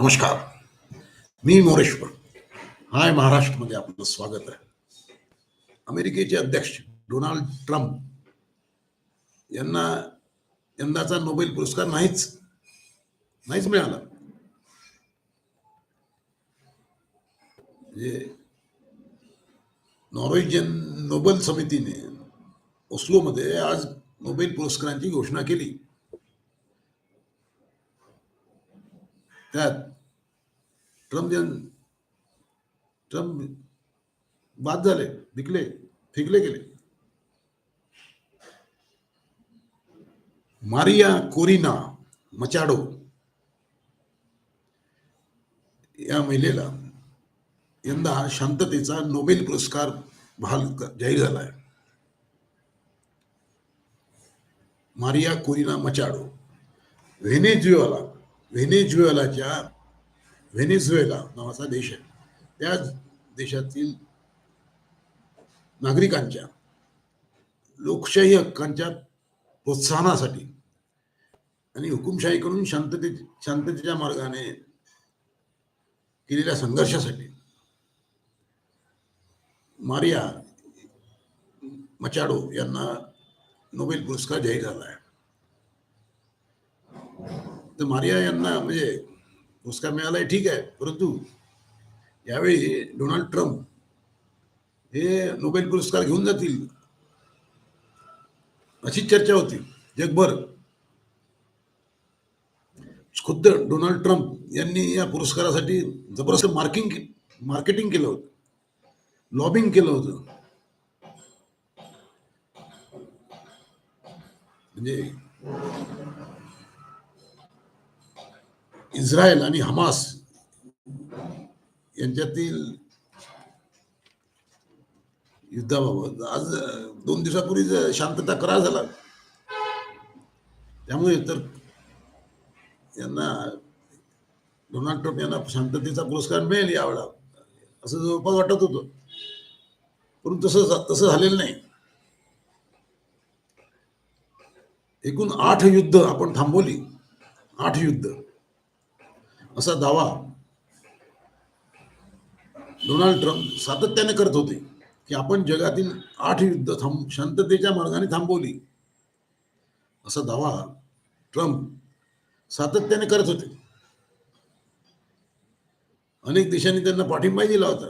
नमस्कार. मी मोरेश्वर. हाय महाराष्ट्रमध्ये आपलं स्वागत आहे. अमेरिकेचे अध्यक्ष डोनाल्ड ट्रम्प यांना यंदाचा नोबेल पुरस्कार नाहीच नाहीच मिळाला. म्हणजे नॉर्वेजियन नोबेल समितीने ओस्लोमध्ये आज नोबेल पुरस्कारांची घोषणा केली. त्यात ट्रम्प यां ट्रम्प बाद झाले विकले फेकले गेले. मारिया कोरिना मचाडो या महिलेला यंदा शांततेचा नोबेल पुरस्कार बहाल जाहीर झाला आहे मारिया कोरिना मचाडो व्हेनेझुएला व्हेनेझुएलाच्या व्हेनेझुएला नावाचा देश आहे. त्या देशातील नागरिकांच्या लोकशाही हक्कांच्या प्रोत्साहनासाठी आणि हुकुमशाहीकडून शांतते शांततेच्या मार्गाने केलेल्या संघर्षासाठी मारिया मचाडो यांना नोबेल पुरस्कार जाहीर झाला आहे. तर मारिया यांना म्हणजे पुरस्कार मिळालाय ठीक आहे. परंतु यावेळी डोनाल्ड ट्रम्प हे नोबेल पुरस्कार घेऊन जातील अशी चर्चा होती. जगभर. खुद्द डोनाल्ड ट्रम्प यांनी या पुरस्कारासाठी जबरदस्त मार्किंग मार्केटिंग केलं होतं. लॉबिंग केलं होतं. म्हणजे इस्रायल आणि हमास यांच्यातील युद्धाबाबत आज दोन दिवसापूर्वी शांतता करार झाला. त्यामुळे तर यांना डोनाल्ड ट्रम्प यांना शांततेचा पुरस्कार मिळेल यावेळा असं जवळपास वाटत होतं. परंतु तसं तसं झालेलं नाही. एकूण आठ युद्ध आपण थांबवली. आठ युद्ध. असा दावा डोनाल्ड ट्रम्प सातत्याने करत होते की आपण जगातील आठ युद्ध थांब शांततेच्या मार्गाने थांबवली. असा दावा ट्रम्प सातत्याने करत होते. अनेक देशांनी त्यांना पाठिंबाही दिला होता.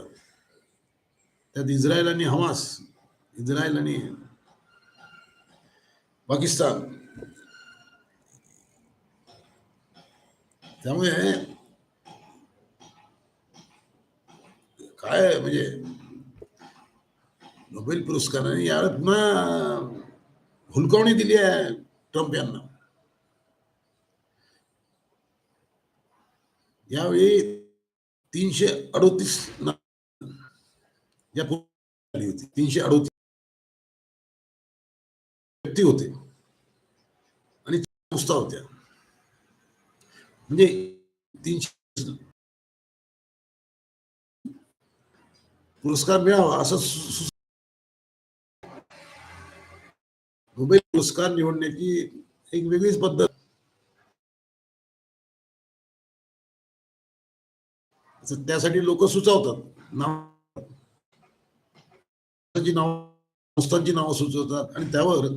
त्यात इस्रायल आणि हमास इस्रायल आणि पाकिस्तान त्यामुळे काय म्हणजे नोबेल पुरस्काराने यावेळी पुन्हा हुलकावणी दिली आहे ट्रम्प यांना. यावेळी तीनशे अडोतीस या आली होती. तीनशे अडोतीस व्यक्ती होते. आणि संस्था होत्या. म्हणजे तीनशे पुरस्कार मिळावा असं नोबेल पुरस्कार निवडण्याची एक वेगळीच पद्धत त्यासाठी लोक सुचवतात नाव नाव संस्थांची नावं सुचवतात आणि त्यावर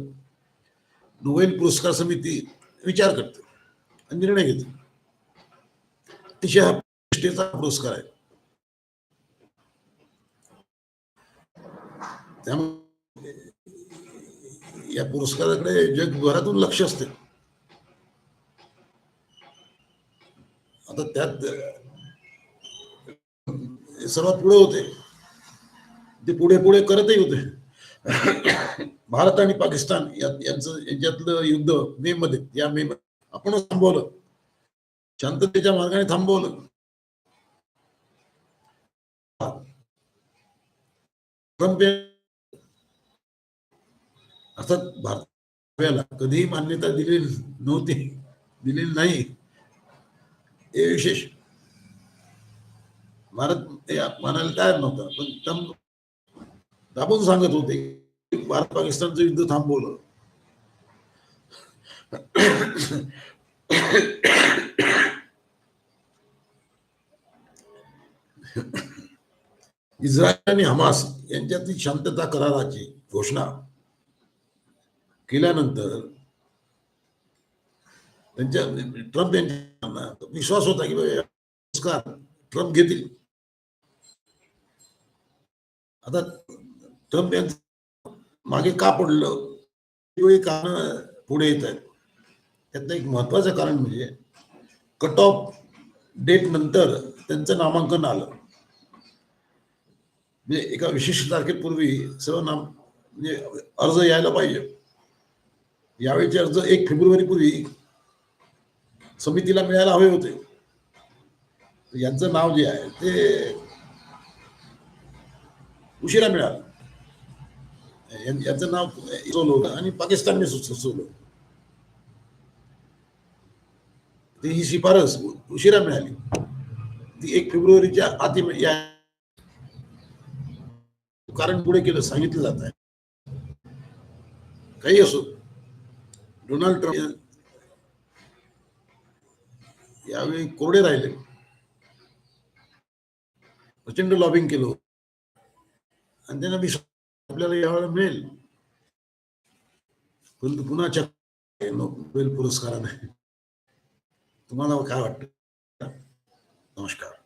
नोबेल पुरस्कार समिती विचार करते आणि निर्णय घेते अतिशय हा प्रतिष्ठेचा पुरस्कार आहे. त्यामुळे या पुरस्काराकडे जगभरातून लक्ष असते. आता त्यात सर्वात पुढे होते. ते पुढे पुढे करतही होते. भारत आणि पाकिस्तान यांचं यांच्यातलं युद्ध मे मध्ये या मे मध्ये आपण थांबवलं शांततेच्या मार्गाने थांबवलं. ट्रम्प अर्थात भारताला कधीही मान्यता दिलेली नव्हती दिलेली नाही. हे विशेष. भारत मानायला तयार नव्हता पण ट्रम्प दाबून सांगत होते भारत पाकिस्तानचं युद्ध थांबवलं. इस्रायल आणि हमास यांच्यातील शांतता कराराची घोषणा केल्यानंतर त्यांच्या ट्रम्प यांच्या विश्वास होता की पुरस्कार ट्रम्प घेतील. आता ट्रम्प यांचं मागे का पडलं वेगवेगळी कारण पुढे येत आहेत. त्यातलं एक महत्वाचं कारण म्हणजे कट ऑफ डेट नंतर त्यांचं नामांकन आलं. म्हणजे एका विशिष्ट तारखेपूर्वी सर्व नाम म्हणजे अर्ज यायला पाहिजे यावेळीचे अर्ज एक फेब्रुवारी पूर्वी समितीला मिळायला हवे होते यांचं नाव जे आहे ते उशिरा मिळालं याचं नाव सुचवलं होतं आणि पाकिस्तानने सुच- सुचवलं ती ही शिफारस उशिरा मिळाली ती एक फेब्रुवारीच्या आधी या कारण पुढे केलं सांगितलं जात आहे. काही असो डोनाल्ड ट्रम्प यावेळी कोरडे राहिले. प्रचंड लॉबिंग केलं आणि त्यांना मी आपल्याला यावेळेला मिळेल. परंतु पुन्हा चक नोबेल पुरस्काराने. तुम्हाला काय वाटतं? नमस्कार.